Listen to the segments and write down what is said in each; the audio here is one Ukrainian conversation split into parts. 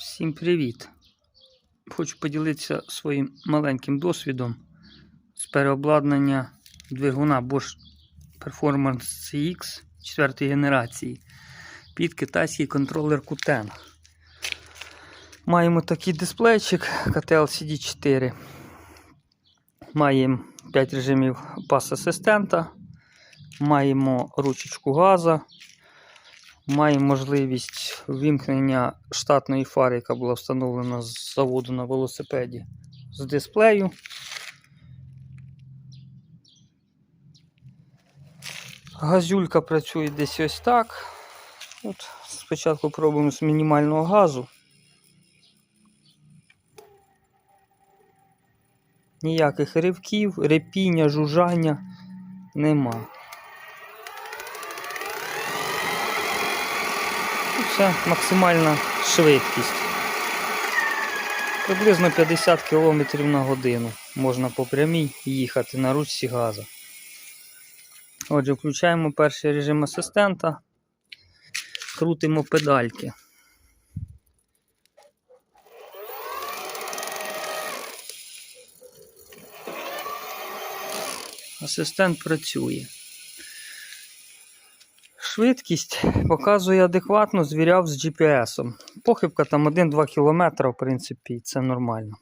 Всім привіт! Хочу поділитися своїм маленьким досвідом з переобладнання двигуна Bosch Performance CX 4 генерації під китайський контролер Qten. Маємо такий дисплейчик KTL CD4. Маємо 5 режимів пас асистента. Маємо ручечку газа. Маємо можливість вимкнення штатної фари, яка була встановлена з заводу на велосипеді з дисплею. Газюлька працює десь ось так. От Спочатку пробуємо з мінімального газу. Ніяких ривків, репіння, жужжання нема. Це максимальна швидкість. Приблизно 50 км на годину можна по прямій їхати на ручці газу. Отже, включаємо перший режим асистента, крутимо педальки. Асистент працює. Швидкість показує адекватно, звіряв з GPS. Похибка там 1-2 км, в принципі, це нормально.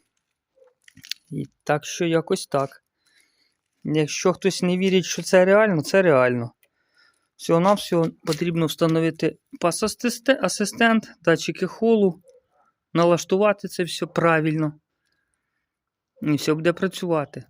І так що якось так. Якщо хтось не вірить, що це реально, це реально. Всього-навсього потрібно встановити пас-асистент, датчики холу, налаштувати це все правильно. І все буде працювати.